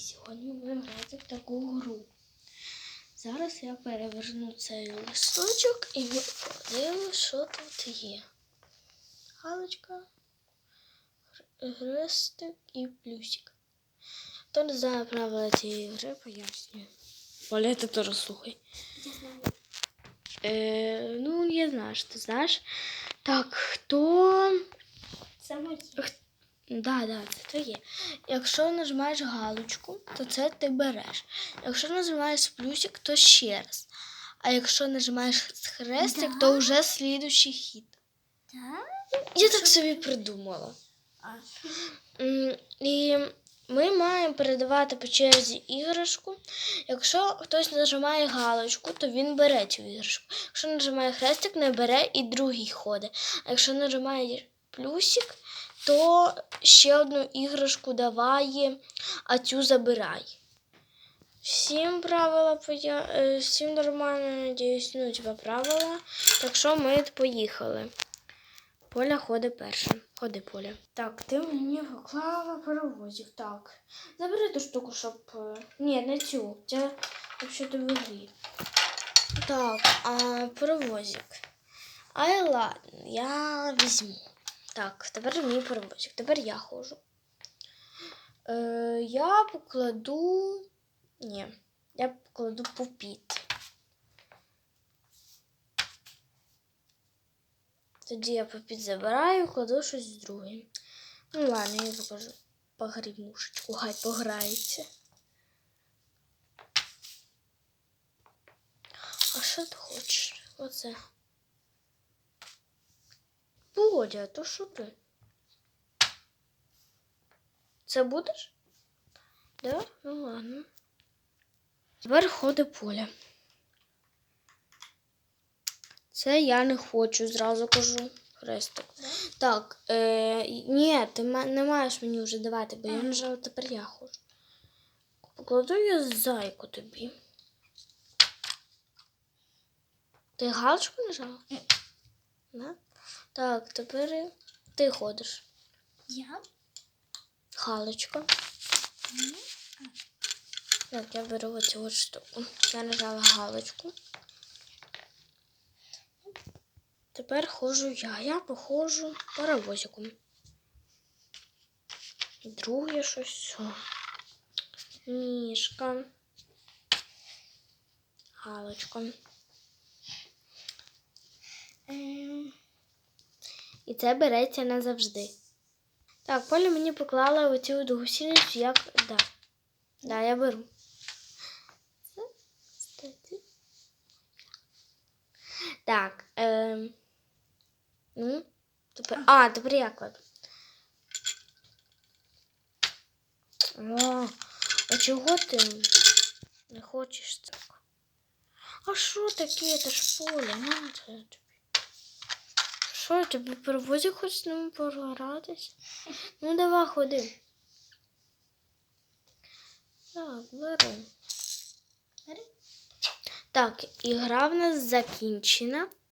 сьогодні ми будемо грати в таку гру. Зараз я переверну цей листочок і ми подивимося, що тут є. Галочка, хрестик і плюсик. Хто не знає правила цієї гри, пояснюю. Оля, ти теж слухай. Я знаю. Е, ну, я знаю, що ти знаєш. Так, хто. Це моє. Да, да, це твоє. Якщо нажимаєш галочку, то це ти береш. Якщо нажимаєш плюсик, то ще раз. А якщо нажимаєш хрестик, то вже слідущий хід. Так? Я так собі придумала. А. І ми маємо передавати по черзі іграшку. Якщо хтось нажимає галочку, то він бере цю іграшку. Якщо нажимає хрестик, не бере і другий ходить. А якщо нажимає плюсик, то ще одну іграшку даває, а цю забирай. Всім правила поя... е, всім нормально, надіюсь, ну, типа правила. Так що ми поїхали. Поля ходить перша. Ходи, Поля. Так, ти мені поклала паровозик. Так. Забери ту штуку, щоб. е, Ні, не цю. Це взагалі в. Так, а паровозик. Ай, ладно, я візьму. Так, тепер мій паровозик. Тепер я ходжу. Е, я покладу. Ні, я покладу пупіт. Тоді я попід забираю, кладу щось друге. Ну ладно, я покажу погрімушечку, хай пограється. А що ти хочеш? Оце. Бодя, то що ти? Це будеш? Да? Ну ладно. Тепер ходить поля. Це я не хочу, зразу кажу. Хрестик. Так, е, ні, ти не маєш мені вже давати, бо я нажала, тепер я ходжу. Покладу я зайку тобі. Ти галочку нажала? Ні. Так, тепер ти ходиш. Я? Галочка. Ні. Так, я беру оцю от штуку. Я нажала галочку. Тепер ходжу я. Я походжу паровозиком. Друге щось. що? Мішка. Галочка. Ем, І це береться назавжди. Так, Поля мені поклала оцю от гусіницю, як. Да. Да, я беру. Так. Ем... Ну, тепер. А, тепер я кладу. О, а чого ти не хочеш так? А що таке? Це ж поле, ну це Що, тобі перевозик хоч з ним погратись? Ну давай ходи. Так. Бери. Так, ігра в нас закінчена.